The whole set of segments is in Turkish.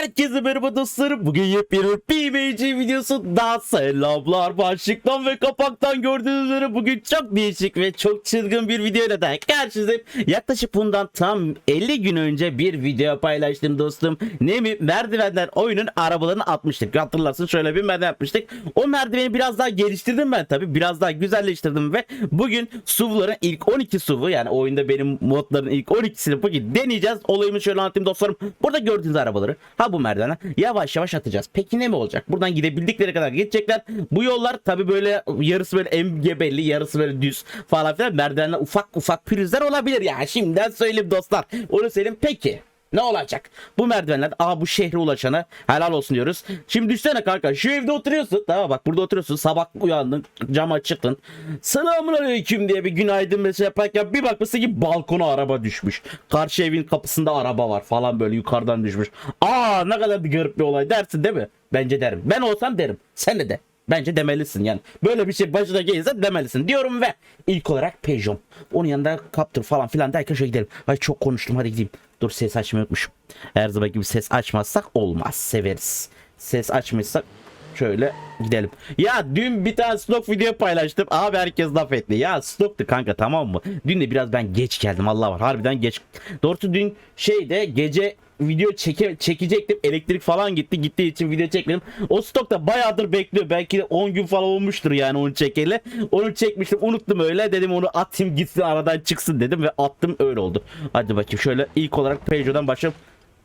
Herkese merhaba dostlarım. Bugün yepyeni bir PMC videosu daha selamlar. Başlıktan ve kapaktan gördüğünüz üzere bugün çok değişik ve çok çılgın bir videoyla da karşınızdayım. Yaklaşık bundan tam 50 gün önce bir video paylaştım dostum. Ne mi? Merdivenler oyunun arabalarını atmıştık. Hatırlarsın şöyle bir merdiven yapmıştık. O merdiveni biraz daha geliştirdim ben tabi. Biraz daha güzelleştirdim ve bugün SUV'ların ilk 12 SUV'u yani oyunda benim modların ilk 12'sini bugün deneyeceğiz. Olayımı şöyle anlatayım dostlarım. Burada gördüğünüz arabaları ha bu merdivene yavaş yavaş atacağız. Peki ne mi olacak? Buradan gidebildikleri kadar geçecekler. Bu yollar tabi böyle yarısı böyle engebeli yarısı böyle düz falan filan merdivenler ufak ufak pürüzler olabilir ya. Şimdiden söyleyeyim dostlar. Onu söyleyeyim. Peki ne olacak? Bu merdivenler aa bu şehre ulaşana helal olsun diyoruz. Şimdi düşsene kanka şu evde oturuyorsun. Tamam bak burada oturuyorsun. Sabah uyandın cama çıktın. Selamun aleyküm diye bir günaydın mesaj yaparken bir bakmışsın ki balkona araba düşmüş. Karşı evin kapısında araba var falan böyle yukarıdan düşmüş. Aa ne kadar bir garip bir olay dersin değil mi? Bence derim. Ben olsam derim. Sen de de. Bence demelisin yani. Böyle bir şey başına gelirse demelisin diyorum ve ilk olarak Peugeot. Onun yanında Captur falan filan derken şöyle gidelim. Ay çok konuştum hadi gideyim. Dur ses açmayı unutmuşum. Her zaman gibi ses açmazsak olmaz. Severiz. Ses açmışsak şöyle gidelim. Ya dün bir tane stok video paylaştım. Abi herkes laf etti. Ya stoktu kanka tamam mı? Dün de biraz ben geç geldim Allah var. Harbiden geç. Doğrusu dün şeyde gece video çeke, çekecektim. Elektrik falan gitti. Gittiği için video çekmedim. O stokta bayağıdır bekliyor. Belki de 10 gün falan olmuştur yani onu çekeli. Onu çekmiştim. Unuttum öyle. Dedim onu atayım gitsin aradan çıksın dedim ve attım öyle oldu. Hadi bakayım şöyle ilk olarak Peugeot'dan başlayalım.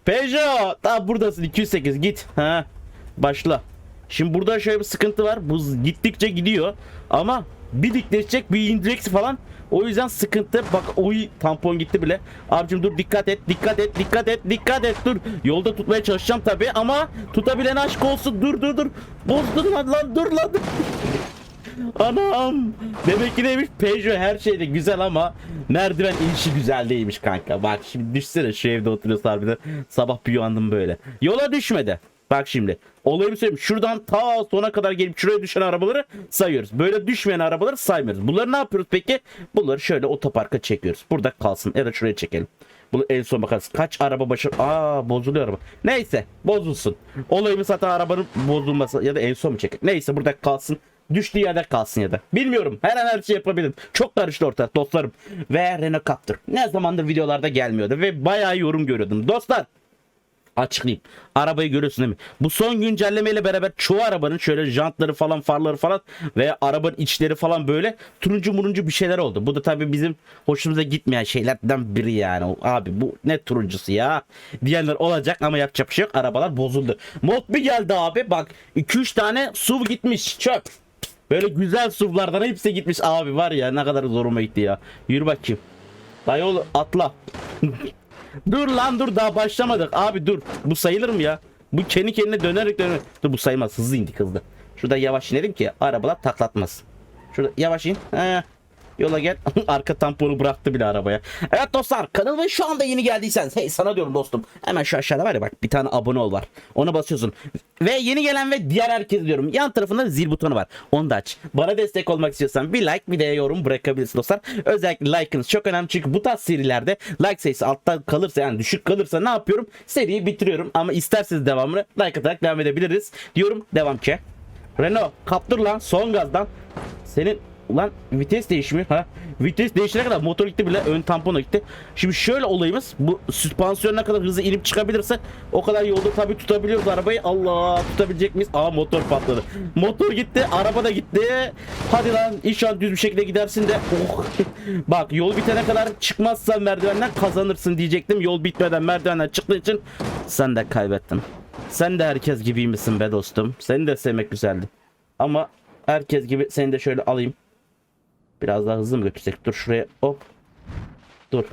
Peugeot! Tamam buradasın 208 git. Ha. Başla. Şimdi burada şöyle bir sıkıntı var. Bu gittikçe gidiyor. Ama bir dikleşecek bir indireceksin falan. O yüzden sıkıntı. Bak oy tampon gitti bile. Abicim dur dikkat et dikkat et dikkat et dikkat et dur. Yolda tutmaya çalışacağım tabi ama tutabilen aşk olsun. Dur dur dur. Bozdun lan lan dur lan. Anam. Demek ki neymiş Peugeot her şeyde güzel ama merdiven inişi güzel değilmiş kanka. Bak şimdi düşsene şu evde oturuyorsun harbiden. Sabah bir uyandım böyle. Yola düşmedi. Bak şimdi. Olayımı söyleyeyim. Şuradan ta sona kadar gelip şuraya düşen arabaları sayıyoruz. Böyle düşmeyen arabaları saymıyoruz. Bunları ne yapıyoruz peki? Bunları şöyle otoparka çekiyoruz. Burada kalsın ya da şuraya çekelim. Bunu en son bakarız. Kaç araba başı... Aa bozuluyor araba. Neyse bozulsun. Olayımız zaten arabanın bozulması ya da en son mu çekelim. Neyse burada kalsın. Düştüğü yerde kalsın ya da. Bilmiyorum. Her an her şey yapabilirim. Çok karıştı ortak dostlarım. Ve Renault Captur. Ne zamandır videolarda gelmiyordu. Ve bayağı yorum görüyordum. Dostlar açıklayayım. Arabayı görüyorsun değil mi? Bu son güncellemeyle beraber çoğu arabanın şöyle jantları falan farları falan ve arabanın içleri falan böyle turuncu muruncu bir şeyler oldu. Bu da tabii bizim hoşumuza gitmeyen şeylerden biri yani. Abi bu ne turuncusu ya? Diyenler olacak ama yapacak bir şey yok. Arabalar bozuldu. Mod bir geldi abi. Bak 2-3 tane SUV gitmiş. Çöp. Böyle güzel SUV'lardan hepsi gitmiş abi var ya ne kadar zoruma gitti ya. Yürü bakayım. Dayı oğlu atla. Dur lan dur daha başlamadık. Abi dur. Bu sayılır mı ya? Bu kendi kendine dönerek dönerek. Dur bu sayılmaz. Hızlı indik hızlı. Şurada yavaş inelim ki arabalar taklatmaz. Şurada yavaş in. He. Yola gel. Arka tamponu bıraktı bile arabaya. Evet dostlar kanalıma şu anda yeni geldiyseniz hey sana diyorum dostum. Hemen şu aşağıda var ya bak bir tane abone ol var. Ona basıyorsun. Ve yeni gelen ve diğer herkes diyorum. Yan tarafında zil butonu var. Onu da aç. Bana destek olmak istiyorsan bir like bir de yorum bırakabilirsin dostlar. Özellikle like'ınız çok önemli çünkü bu tarz serilerde like sayısı altta kalırsa yani düşük kalırsa ne yapıyorum? Seriyi bitiriyorum ama isterseniz devamını like atarak devam edebiliriz. Diyorum devam ki. Renault kaptır lan son gazdan. Senin Ulan vites değişmiyor ha. Vites değişene kadar motor gitti bile ön tampona gitti. Şimdi şöyle olayımız bu süspansiyon ne kadar hızlı inip çıkabilirse o kadar yolda tabi tutabiliyoruz arabayı. Allah tutabilecek miyiz? Aa motor patladı. Motor gitti araba da gitti. Hadi lan inşallah düz bir şekilde gidersin de. Oh. Bak yol bitene kadar çıkmazsan merdivenden kazanırsın diyecektim. Yol bitmeden merdivenden çıktığın için sen de kaybettin. Sen de herkes gibi misin be dostum? Seni de sevmek güzeldi. Ama herkes gibi seni de şöyle alayım. Biraz daha hızlı mı götürsek? Dur şuraya hop. Dur.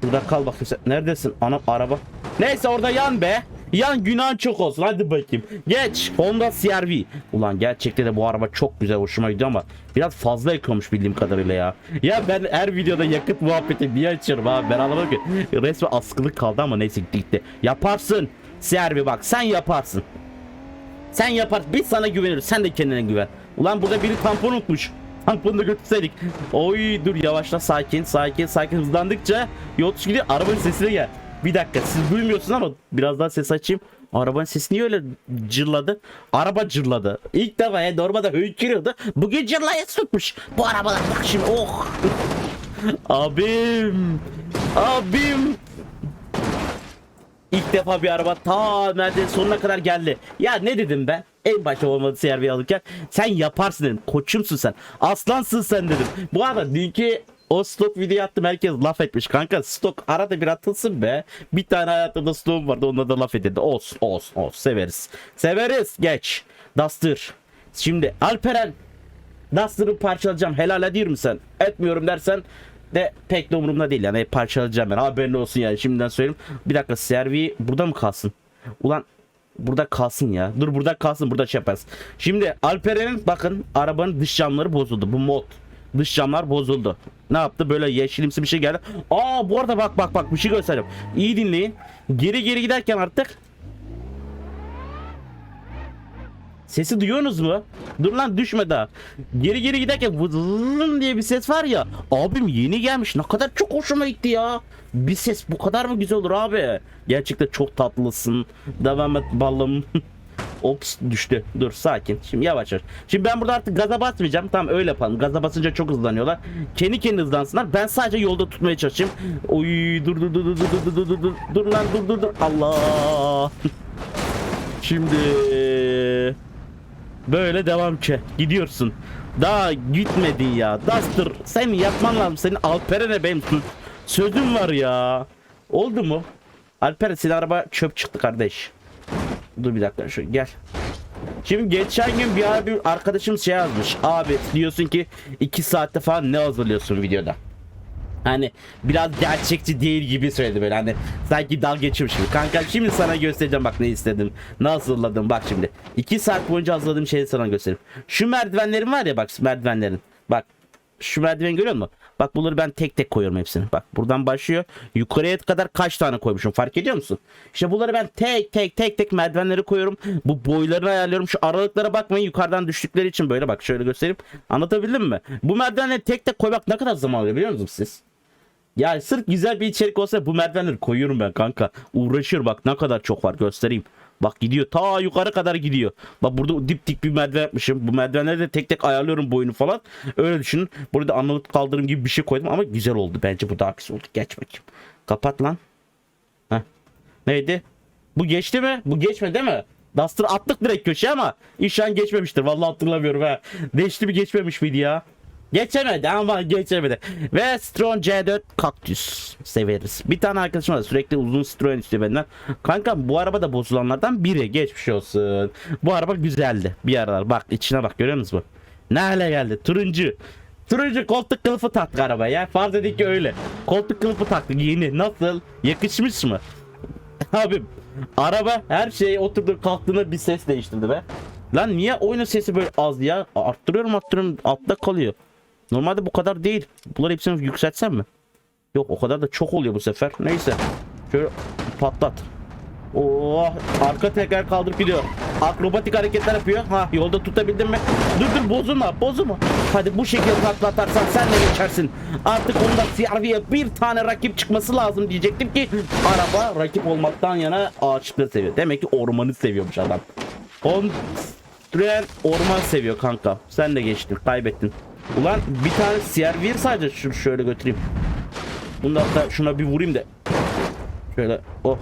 Şurada kal bakayım sen. Neredesin? Anam araba. Neyse orada yan be. Yan günah çok olsun. Hadi bakayım. Geç. Honda CRV. Ulan gerçekten de bu araba çok güzel hoşuma gidiyor ama biraz fazla yakıyormuş bildiğim kadarıyla ya. Ya ben her videoda yakıt muhabbeti niye açıyorum abi? Ben anlamadım ki. Resmen askılık kaldı ama neyse gitti. Yaparsın. CRV bak sen yaparsın. Sen yaparsın. Biz sana güveniyoruz. Sen de kendine güven. Ulan burada biri tampon unutmuş. Tamponunu da götürseydik. Oy dur yavaşla sakin sakin sakin hızlandıkça yol gidiyor. Arabanın sesine gel. Bir dakika siz duymuyorsunuz ama biraz daha ses açayım. Arabanın sesi niye öyle cırladı? Araba cırladı. İlk defa ya normalde hönkürüyordu. Bugün cırlaya tutmuş. Bu arabalar bak şimdi oh. Abim. Abim. İlk defa bir araba ta neredeyse sonuna kadar geldi. Ya ne dedim ben? En başta olmadı servis alırken. Sen yaparsın dedim. Koçumsun sen. Aslansın sen dedim. Bu arada dünkü o stok video attım herkes laf etmiş. Kanka stok arada bir atılsın be. Bir tane hayatımda stokum vardı onunla da laf edildi. Olsun olsun olsun severiz. Severiz. Geç. Duster. Şimdi Alperen Duster'ı parçalayacağım. Helal ediyor musun sen? Etmiyorum dersen de pek de umurumda değil. Yani parçalayacağım ben. Haberin olsun yani. Şimdiden söyleyeyim. Bir dakika servi burada mı kalsın? Ulan burada kalsın ya. Dur burada kalsın. Burada şey yaparız. Şimdi Alperen'in bakın arabanın dış camları bozuldu. Bu mod. Dış camlar bozuldu. Ne yaptı? Böyle yeşilimsi bir şey geldi. Aa bu arada bak bak bak. Bir şey göstereyim. İyi dinleyin. Geri geri giderken artık Sesi duyuyorsunuz mu? Dur lan düşme daha. Geri geri giderken vızın diye bir ses var ya. Abim yeni gelmiş. Ne kadar çok hoşuma gitti ya. Bir ses bu kadar mı güzel olur abi? Gerçekten çok tatlısın. Devam et balım. Ops düştü. Dur sakin. Şimdi yavaş yavaş. Şimdi ben burada artık gaza basmayacağım. Tamam öyle yapalım. Gaza basınca çok hızlanıyorlar. Kendi kendine hızlansınlar. Ben sadece yolda tutmaya çalışayım. Oy dur dur dur dur dur dur dur dur dur lan dur dur dur. Allah. Şimdi böyle devam ki gidiyorsun. Daha gitmedin ya. Duster sen yapman lazım. Senin Alperen'e benim sö- sözüm var ya. Oldu mu? Alperen senin araba çöp çıktı kardeş. Dur bir dakika şu gel. Şimdi geçen gün bir abi arkadaşım şey yazmış. Abi diyorsun ki 2 saatte falan ne hazırlıyorsun videoda? Hani biraz gerçekçi değil gibi söyledi böyle hani sanki dal geçiyormuş gibi. Kanka şimdi sana göstereceğim bak ne istedim. Nasıl hazırladım bak şimdi. 2 saat boyunca hazırladığım şeyi sana göstereyim. Şu merdivenlerin var ya bak merdivenlerin. Bak şu merdiveni görüyor musun? Bak bunları ben tek tek koyuyorum hepsini. Bak buradan başlıyor. Yukarıya kadar kaç tane koymuşum fark ediyor musun? İşte bunları ben tek tek tek tek merdivenleri koyuyorum. Bu boylarını ayarlıyorum. Şu aralıklara bakmayın yukarıdan düştükleri için böyle bak şöyle göstereyim. Anlatabildim mi? Bu merdivenleri tek tek koymak ne kadar zaman alıyor biliyor musunuz siz? Ya sırf güzel bir içerik olsa bu merdivenleri koyuyorum ben kanka. Uğraşıyor bak ne kadar çok var göstereyim. Bak gidiyor ta yukarı kadar gidiyor. Bak burada dip dik bir merdiven yapmışım. Bu merdivenleri de tek tek ayarlıyorum boyunu falan. Öyle düşünün. Burada anlık kaldırım gibi bir şey koydum ama güzel oldu. Bence bu daha güzel oldu. Geç bakayım. Kapat lan. Heh. Neydi? Bu geçti mi? Bu geçmedi değil mi? Duster attık direkt köşeye ama inşallah geçmemiştir. Vallahi hatırlamıyorum ha. Geçti mi geçmemiş miydi ya? Geçemedi ama geçemedi. Ve Stron C4 Cactus severiz. Bir tane arkadaşım var sürekli uzun Stron istiyor benden. Kanka bu araba da bozulanlardan biri geçmiş olsun. Bu araba güzeldi bir aralar. Bak içine bak görüyor musunuz bu? Ne hale geldi? Turuncu. Turuncu koltuk kılıfı taktık arabaya. Farz edin ki öyle. Koltuk kılıfı taktık yeni. Nasıl? Yakışmış mı? Abim araba her şey oturdu kalktığında bir ses değiştirdi be. Lan niye oyunun sesi böyle az ya? Arttırıyorum arttırıyorum altta kalıyor. Normalde bu kadar değil. Bunları hepsini yükseltsem mi? Yok o kadar da çok oluyor bu sefer. Neyse. Şöyle patlat. Oh arka teker kaldırıp gidiyor. Akrobatik hareketler yapıyor. Ha yolda tutabildin mi? Dur dur bozulma bozulma. Hadi bu şekilde takla atarsan sen de geçersin. Artık onda CRV'ye bir tane rakip çıkması lazım diyecektim ki araba rakip olmaktan yana ağaçlıkları seviyor. Demek ki ormanı seviyormuş adam. On orman seviyor kanka. Sen de geçtin kaybettin. Ulan bir tane CRV sadece şunu şöyle götüreyim. Bunu hatta şuna bir vurayım da. Şöyle oh.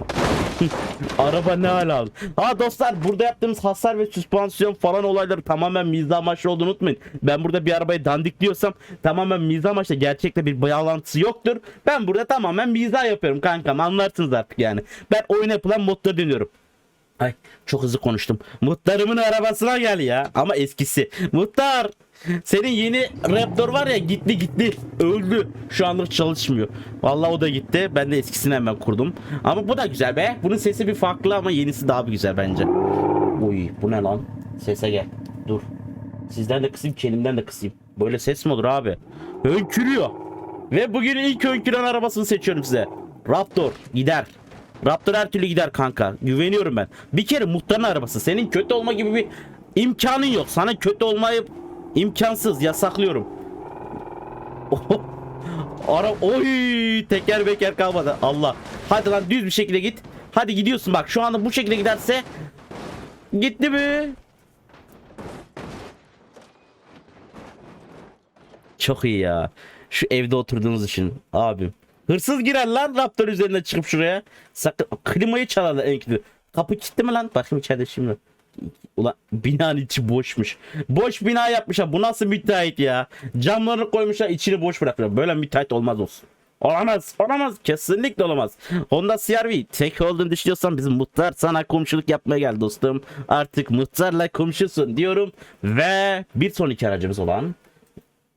Araba ne hal aldı. Ha dostlar burada yaptığımız hasar ve süspansiyon falan olayları tamamen mizah amaçlı olduğunu unutmayın. Ben burada bir arabayı dandik diyorsam tamamen mizah amaçlı gerçekte bir bağlantısı yoktur. Ben burada tamamen mizah yapıyorum kankam anlarsınız artık yani. Ben oyuna yapılan modları deniyorum. Ay çok hızlı konuştum. Muhtarımın arabasına gel ya. Ama eskisi. Muhtar. Senin yeni Raptor var ya gitti gitti. Öldü. Şu anlık çalışmıyor. Vallahi o da gitti. Ben de eskisini hemen kurdum. Ama bu da güzel be. Bunun sesi bir farklı ama yenisi daha bir güzel bence. Uy bu ne lan? Sese gel. Dur. Sizden de kısayım kendimden de kısayım. Böyle ses mi olur abi? Hönkürüyor. Ve bugün ilk hönküren arabasını seçiyorum size. Raptor gider. Raptor her türlü gider kanka. Güveniyorum ben. Bir kere muhtarın arabası. Senin kötü olma gibi bir imkanın yok. Sana kötü olmayı imkansız. Yasaklıyorum. Ara oy teker beker kalmadı. Allah. Hadi lan düz bir şekilde git. Hadi gidiyorsun bak şu anda bu şekilde giderse gitti mi? Çok iyi ya. Şu evde oturduğunuz için abim. Hırsız girer lan Raptor üzerine çıkıp şuraya. Sakın klimayı çalarlar en kötü. Kapı kilitli mi lan? Bakayım içeride şimdi. Ulan binanın içi boşmuş. Boş bina yapmışlar. Bu nasıl müteahhit ya? Camlarını koymuşlar içini boş bırakmışlar. Böyle müteahhit olmaz olsun. Olamaz. Olamaz. Kesinlikle olamaz. Honda CR-V tek olduğunu düşünüyorsan bizim muhtar sana komşuluk yapmaya geldi dostum. Artık muhtarla komşusun diyorum. Ve bir sonraki aracımız olan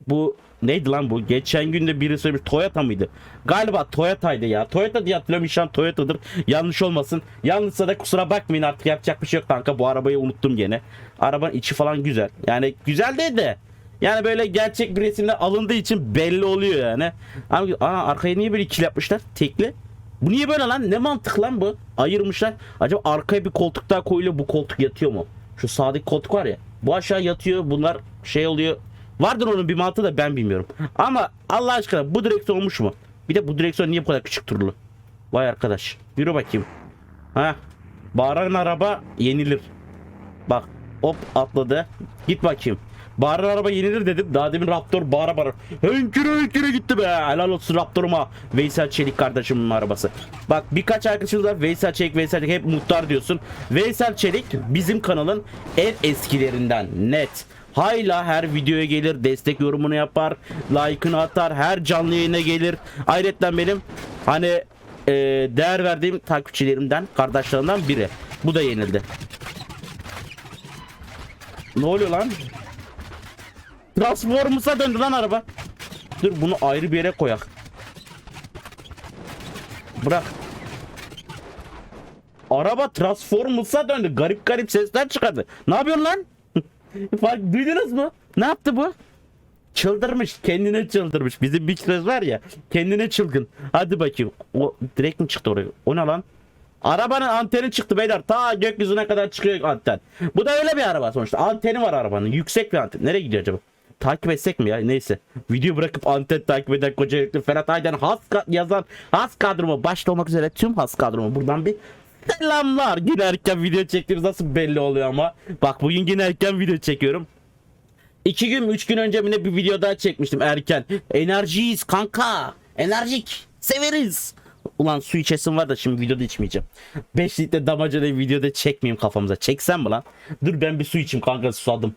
bu neydi lan bu? Geçen gün de biri söylemiş Toyota mıydı? Galiba Toyota'ydı ya. Toyota diye hatırlıyorum inşallah Toyota'dır. Yanlış olmasın. Yanlışsa da kusura bakmayın artık yapacak bir şey yok kanka. Bu arabayı unuttum gene. Arabanın içi falan güzel. Yani güzel değil de. Yani böyle gerçek bir resimle alındığı için belli oluyor yani. Ama aa, arkaya niye böyle ikili yapmışlar? Tekli. Bu niye böyle lan? Ne mantık lan bu? Ayırmışlar. Acaba arkaya bir koltuk daha koyuluyor. Bu koltuk yatıyor mu? Şu sağdaki koltuk var ya. Bu aşağı yatıyor. Bunlar şey oluyor. Vardır onun bir mantığı da ben bilmiyorum. Ama Allah aşkına bu direksiyon olmuş mu? Bir de bu direksiyon niye bu kadar küçük turlu? Vay arkadaş. Yürü bakayım. Ha. Bağıran araba yenilir. Bak hop atladı. Git bakayım. Bağıran araba yenilir dedim. Daha demin Raptor bağıra bağıra. Hönkürü hönkürü gitti be. Helal olsun Raptor'uma. Veysel Çelik kardeşimin arabası. Bak birkaç arkadaşımız var. Veysel Çelik, Veysel Çelik hep muhtar diyorsun. Veysel Çelik bizim kanalın en eskilerinden. Net. Hayla her videoya gelir, destek yorumunu yapar, like'ını atar, her canlı yayına gelir. Ayrıca benim hani e, değer verdiğim takipçilerimden, kardeşlerimden biri. Bu da yenildi. Ne oluyor lan? Transformers'a döndü lan araba. Dur bunu ayrı bir yere koyak. Bırak. Araba Transformers'a döndü. Garip garip sesler çıkardı. Ne yapıyorsun lan? Fark duydunuz mu? Ne yaptı bu? Çıldırmış. Kendine çıldırmış. Bizim bir kez var ya. Kendine çılgın. Hadi bakayım. O direkt mi çıktı oraya? O ne lan? Arabanın anteni çıktı beyler. Ta gökyüzüne kadar çıkıyor anten. Bu da öyle bir araba sonuçta. Anteni var arabanın. Yüksek bir anten. Nereye gidiyor acaba? Takip etsek mi ya? Neyse. Video bırakıp anten takip eden koca yüklü Ferhat Aydan has yazan has kadromu başta olmak üzere tüm has kadromu buradan bir selamlar. Yine video çektiğimiz nasıl belli oluyor ama. Bak bugün yine erken video çekiyorum. İki gün, üç gün önce yine bir video daha çekmiştim erken. Enerjiyiz kanka. Enerjik. Severiz. Ulan su içesim var da şimdi videoda içmeyeceğim. 5 litre damacanayı videoda çekmeyeyim kafamıza. Çeksem mi lan? Dur ben bir su içeyim kanka susadım.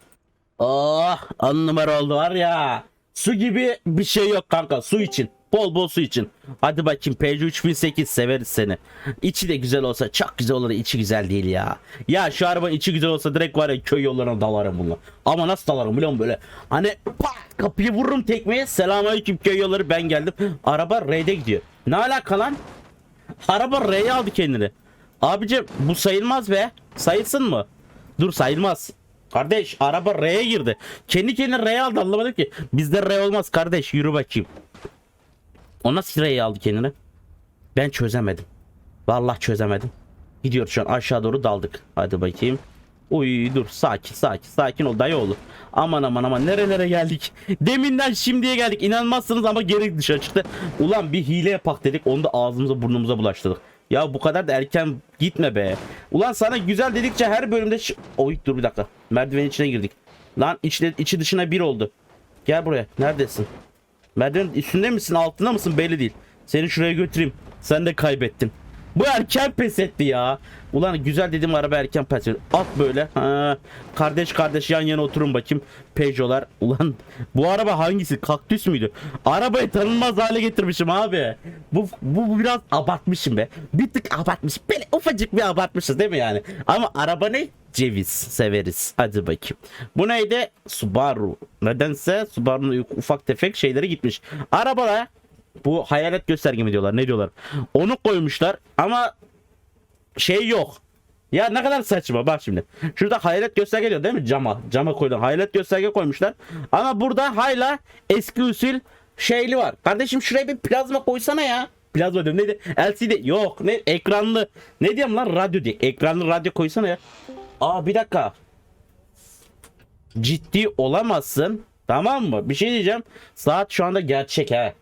Oh on numara oldu var ya. Su gibi bir şey yok kanka su için. Bol bol su için. Hadi bakayım Peugeot 3008 severiz seni. İçi de güzel olsa çok güzel olur içi güzel değil ya. Ya şu arabanın içi güzel olsa direkt var ya köy yollarına dalarım bunu. Ama nasıl dalarım biliyor musun böyle? Hani pat kapıyı vururum tekmeye selamünaleyküm köy yolları ben geldim. Araba R'de gidiyor. Ne alaka lan? Araba R'ye aldı kendini. Abicim bu sayılmaz be. Sayılsın mı? Dur sayılmaz. Kardeş araba R'ye girdi. Kendi kendine R'ye aldı anlamadım ki. Bizde R olmaz kardeş yürü bakayım. O nasıl R'ye aldı kendini? Ben çözemedim. Vallahi çözemedim. Gidiyor şu an aşağı doğru daldık. Hadi bakayım. Uy dur sakin sakin sakin ol dayıoğlu. Aman aman aman nerelere geldik. Deminden şimdiye geldik. İnanmazsınız ama geri dışarı çıktı. Ulan bir hile yapak dedik. Onu da ağzımıza burnumuza bulaştırdık. Ya bu kadar da erken gitme be. Ulan sana güzel dedikçe her bölümde... Oy dur bir dakika. Merdivenin içine girdik. Lan içine, içi dışına bir oldu. Gel buraya. Neredesin? Merdivenin üstünde misin altında mısın belli değil. Seni şuraya götüreyim. Sen de kaybettin. Bu erken pes etti ya. Ulan güzel dedim araba erken pes etti. At böyle. Ha. Kardeş kardeş yan yana oturun bakayım. Peugeot'lar. Ulan bu araba hangisi? Kaktüs müydü? Arabayı tanınmaz hale getirmişim abi. Bu, bu, bu biraz abartmışım be. Bir tık abartmış. Böyle ufacık bir abartmışız değil mi yani? Ama araba ne? Ceviz severiz. Hadi bakayım. Bu neydi? Subaru. Nedense Subaru'nun ufak tefek şeyleri gitmiş. Arabaya bu hayalet gösterge mi diyorlar ne diyorlar. Onu koymuşlar ama şey yok. Ya ne kadar saçma bak şimdi. Şurada hayalet gösterge diyor değil mi cama? Cama koydular. Hayalet gösterge koymuşlar. Ama burada hala eski usul şeyli var. Kardeşim şuraya bir plazma koysana ya. Plazma diyorum neydi? LCD yok ne ekranlı. Ne diyorum lan radyo diye. Ekranlı radyo koysana ya. Aa bir dakika. Ciddi olamazsın. Tamam mı? Bir şey diyeceğim. Saat şu anda gerçek ha.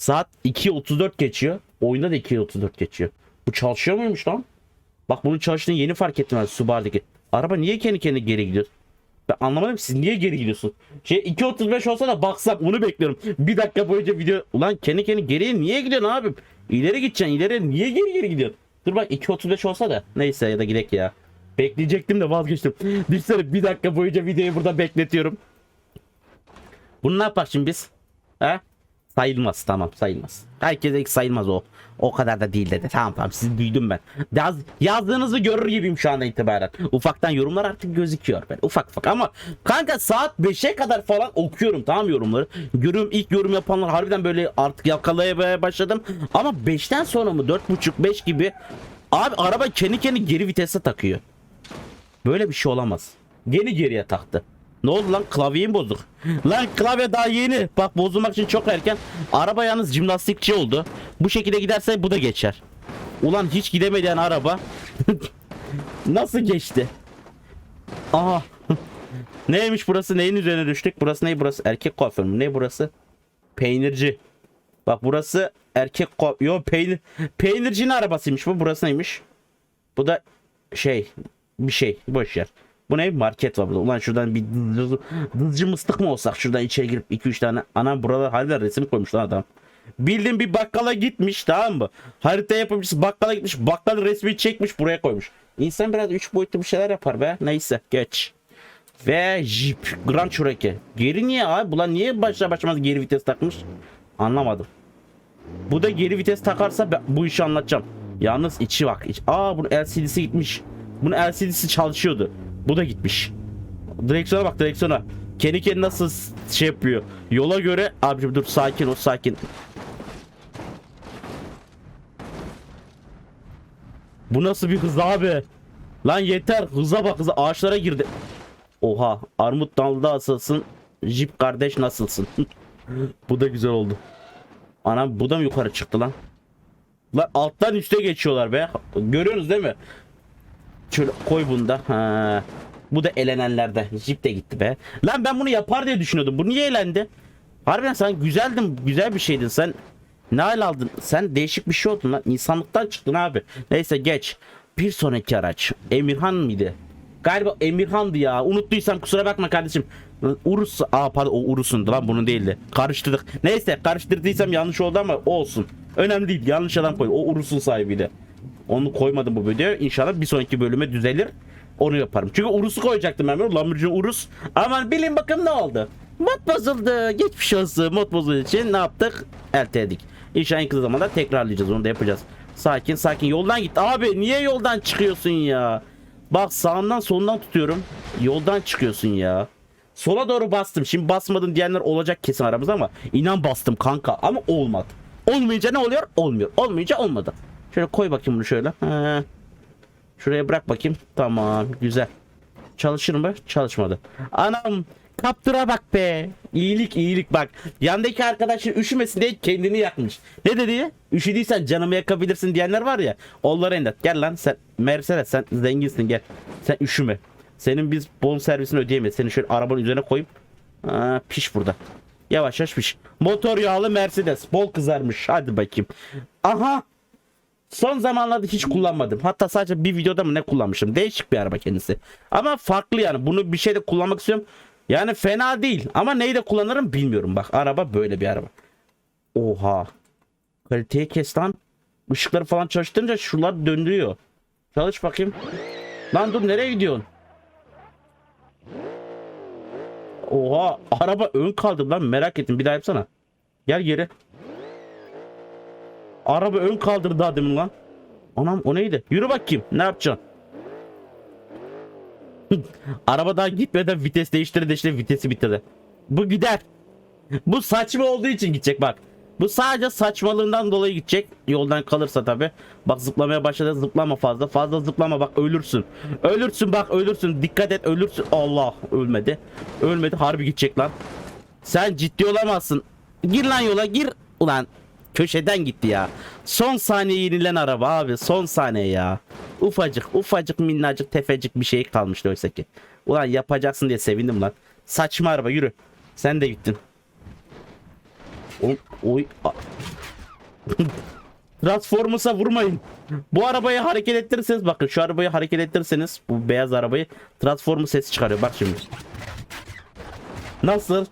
Saat 2.34 geçiyor. Oyunda da 2.34 geçiyor. Bu çalışıyor muymuş lan? Bak bunun çalıştığını yeni fark ettim ben Subaru'daki. Araba niye kendi kendine geri gidiyor? Ben anlamadım siz niye geri gidiyorsun? Şey 2.35 olsa da baksam onu bekliyorum. Bir dakika boyunca video... Ulan kendi kendi geriye niye gidiyorsun abim? İleri gideceksin ileri niye geri geri gidiyorsun? Dur bak 2.35 olsa da neyse ya da gidek ya. Bekleyecektim de vazgeçtim. Düşünsene bir dakika boyunca videoyu burada bekletiyorum. Bunu ne yapar şimdi biz? He? Sayılmaz tamam sayılmaz. Herkese ilk sayılmaz o. O kadar da değil dedi. Tamam tamam sizi duydum ben. Yaz, yazdığınızı görür gibiyim şu anda itibaren. Ufaktan yorumlar artık gözüküyor. Ben ufak ufak ama kanka saat 5'e kadar falan okuyorum tamam yorumları. Görüyorum ilk yorum yapanlar harbiden böyle artık yakalamaya başladım. Ama 5'ten sonra mı 4.5-5 gibi abi araba kendi kendi geri vitese takıyor. Böyle bir şey olamaz. Geri geriye taktı. Ne oldu lan klavyeyi mi bozduk? Lan klavye daha yeni. Bak bozulmak için çok erken. Araba yalnız jimnastikçi oldu. Bu şekilde giderse bu da geçer. Ulan hiç gidemeyen araba. Nasıl geçti? Aha. Neymiş burası? Neyin üzerine düştük? Burası ne burası? Erkek kuaför mü? Ne burası? Peynirci. Bak burası erkek kuaför. Yo peynir. Peynircinin arabasıymış bu. Burası neymiş? Bu da şey bir şey boş yer. Bu ne market var burada. Ulan şuradan bir dızcı, mıstık mı olsak şuradan içeri girip 2-3 tane anam burada harbiden resim koymuş lan adam. Bildiğin bir bakkala gitmiş tamam mı? Harita yapımcısı bakkala gitmiş bakkal resmi çekmiş buraya koymuş. İnsan biraz 3 boyutlu bir şeyler yapar be. Neyse geç. Ve Jeep Grand Cherokee. Geri niye abi? Bulan niye başlar başlamaz geri vites takmış? Anlamadım. Bu da geri vites takarsa bu işi anlatacağım. Yalnız içi bak. iç- Aa bunun LCD'si gitmiş. Bunun LCD'si çalışıyordu. Bu da gitmiş. Direksiyona bak direksiyona. Kendi kendine nasıl şey yapıyor. Yola göre abicim dur sakin ol sakin. Bu nasıl bir hız abi? Lan yeter hıza bak hıza ağaçlara girdi. Oha armut dalda asılsın. Jeep kardeş nasılsın? bu da güzel oldu. Anam bu da mı yukarı çıktı lan? Lan alttan üste geçiyorlar be. Görüyorsunuz değil mi? Şöyle koy bunu da. Ha. Bu da elenenlerden. Jeep de gitti be. Lan ben bunu yapar diye düşünüyordum. Bu niye elendi? Harbiden sen güzeldin. Güzel bir şeydin. Sen ne hal aldın? Sen değişik bir şey oldun lan. İnsanlıktan çıktın abi. Neyse geç. Bir sonraki araç. Emirhan mıydı? Galiba Emirhan'dı ya. Unuttuysam kusura bakma kardeşim. Urus. Aa pardon o Urus'undu lan bunun değildi. Karıştırdık. Neyse karıştırdıysam yanlış oldu ama olsun. Önemli değil. Yanlış adam koy. O Urus'un sahibiydi. Onu koymadım bu videoya. İnşallah bir sonraki bölüme düzelir. Onu yaparım. Çünkü Urus'u koyacaktım ben. Lamborghini Urus. Aman bilin bakın ne oldu. Mod bozuldu. Geçmiş olsun. Mod bozulduğu için ne yaptık? Erteledik. İnşallah en kısa zamanda tekrarlayacağız. Onu da yapacağız. Sakin sakin. Yoldan git. Abi niye yoldan çıkıyorsun ya? Bak sağından solundan tutuyorum. Yoldan çıkıyorsun ya. Sola doğru bastım. Şimdi basmadın diyenler olacak kesin aramızda ama inan bastım kanka ama olmadı. Olmayınca ne oluyor? Olmuyor. Olmayınca olmadı. Şöyle koy bakayım bunu şöyle. He. Şuraya bırak bakayım. Tamam güzel. Çalışır mı? Çalışmadı. Anam kaptıra bak be. İyilik iyilik bak. Yandaki arkadaşın üşümesin diye kendini yakmış. Ne dedi? Üşüdüysen canımı yakabilirsin diyenler var ya. Onlara endet. Gel lan sen Mercedes sen zenginsin gel. Sen üşüme. Senin biz bon servisini ödeyemeyiz. Seni şöyle arabanın üzerine koyup Aa, piş burada. Yavaş yavaş piş. Motor yağlı Mercedes. Bol kızarmış. Hadi bakayım. Aha. Son zamanlarda hiç kullanmadım. Hatta sadece bir videoda mı ne kullanmışım. Değişik bir araba kendisi. Ama farklı yani. Bunu bir şeyde kullanmak istiyorum. Yani fena değil. Ama neyi de kullanırım bilmiyorum. Bak araba böyle bir araba. Oha. Kaliteyi kes lan. Işıkları falan çalıştırınca şuralar döndürüyor. Çalış bakayım. Lan dur nereye gidiyorsun? Oha araba ön kaldı lan merak ettim bir daha yapsana. Gel geri. Araba ön kaldırdı daha demin lan. Anam o neydi? Yürü bakayım ne yapacaksın? Araba daha gitmeden vites değiştirdi değiştirdi vitesi bitirdi. Bu gider. Bu saçma olduğu için gidecek bak. Bu sadece saçmalığından dolayı gidecek. Yoldan kalırsa tabi. Bak zıplamaya başladı zıplama fazla. Fazla zıplama bak ölürsün. Ölürsün bak ölürsün. Dikkat et ölürsün. Allah ölmedi. Ölmedi harbi gidecek lan. Sen ciddi olamazsın. Gir lan yola gir. Ulan köşeden gitti ya. Son saniye yenilen araba abi. Son saniye ya. Ufacık ufacık minnacık tefecik bir şey kalmıştı oysa ki. Ulan yapacaksın diye sevindim lan. Saçma araba yürü. Sen de gittin. Oy, oy. Transformers'a vurmayın. Bu arabayı hareket ettirirseniz bakın şu arabayı hareket ettirirseniz bu beyaz arabayı Transformers sesi çıkarıyor. Bak şimdi. Nasıl?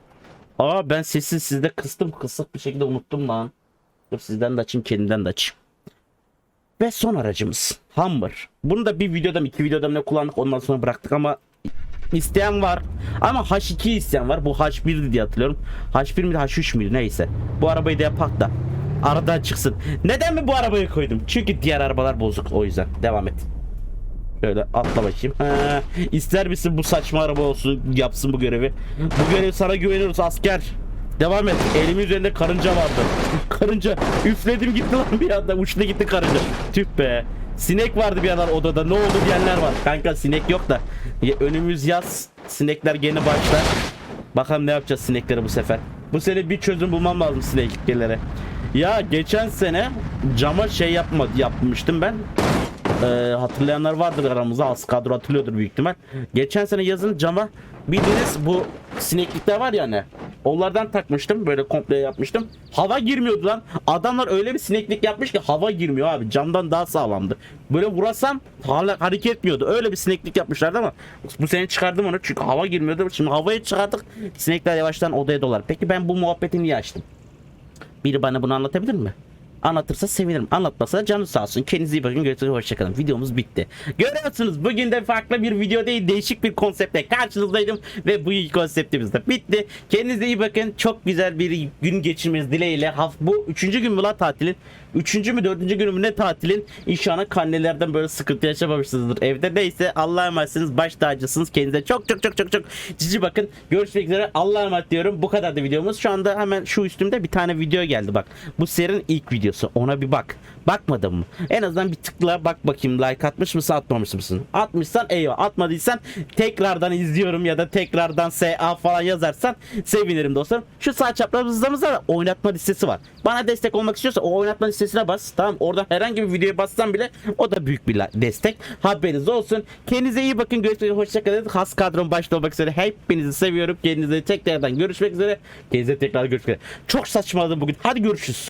Aa ben sesi sizde kıstım kısık bir şekilde unuttum lan. Sizden de açayım kendimden de açayım. Ve son aracımız Hummer. Bunu da bir videoda iki videoda ne kullandık ondan sonra bıraktık ama isteyen var. Ama H2 isteyen var. Bu H1'di diye hatırlıyorum. H1 miydi H3 müydü neyse. Bu arabayı da yapak da aradan çıksın. Neden mi bu arabayı koydum? Çünkü diğer arabalar bozuk o yüzden. Devam et. Şöyle atla bakayım. Ha, ister misin bu saçma araba olsun yapsın bu görevi? Bu görevi sana güveniyoruz asker. Devam et. Elimin üzerinde karınca vardı. karınca üfledim gitti lan bir anda uçtu gitti karınca. Tüh be. Sinek vardı bir yandan odada. Ne oldu diyenler var. Kanka sinek yok da. Önümüz yaz. Sinekler gene başlar. Bakalım ne yapacağız sineklere bu sefer. Bu sene bir çözüm bulmam lazım sineklere. Ya geçen sene cama şey yapma, yapmıştım ben. Ee, hatırlayanlar vardır aramızda. Az kadro hatırlıyordur büyük ihtimal. Geçen sene yazın cama bildiğiniz bu sineklikler var ya hani. Onlardan takmıştım. Böyle komple yapmıştım. Hava girmiyordu lan. Adamlar öyle bir sineklik yapmış ki hava girmiyor abi. Camdan daha sağlamdı. Böyle vurasam hala hareket etmiyordu. Öyle bir sineklik yapmışlardı ama bu sene çıkardım onu çünkü hava girmiyordu. Şimdi havayı çıkardık. Sinekler yavaştan odaya dolar. Peki ben bu muhabbeti niye açtım? Biri bana bunu anlatabilir mi? Anlatırsa sevinirim. Anlatmasa canı sağ olsun. Kendinize iyi bakın. Görüşürüz. Hoşçakalın. Videomuz bitti. Görüyorsunuz bugün de farklı bir video değil. Değişik bir konseptle karşınızdaydım. Ve bu konseptimiz de bitti. Kendinize iyi bakın. Çok güzel bir gün geçirmeniz dileğiyle. Haf bu üçüncü gün mü lan tatilin? Üçüncü mü dördüncü günü ne tatilin? İnşallah karnelerden böyle sıkıntı yaşamamışsınızdır. Evde neyse Allah'a emanetsiniz. Baş tacısınız. Kendinize çok çok çok çok çok cici bakın. Görüşmek üzere. Allah'a emanet diyorum. Bu kadar da videomuz. Şu anda hemen şu üstümde bir tane video geldi bak. Bu serinin ilk videosu. Ona bir bak. Bakmadın mı? En azından bir tıkla bak bakayım like atmış mısın atmamış mısın? Atmışsan eyvah. Atmadıysan tekrardan izliyorum ya da tekrardan SA falan yazarsan sevinirim dostlarım. Şu sağ çaprazımızda da oynatma listesi var. Bana destek olmak istiyorsa o oynatma listesine bas. Tamam orada herhangi bir videoya bassan bile o da büyük bir destek. Haberiniz olsun. Kendinize iyi bakın. Görüşmek üzere. Hoşçakalın. Has kadrom başta olmak üzere. Hepinizi seviyorum. Kendinize tekrardan görüşmek üzere. Kendinize tekrar görüşmek üzere. Çok saçmaladım bugün. Hadi görüşürüz.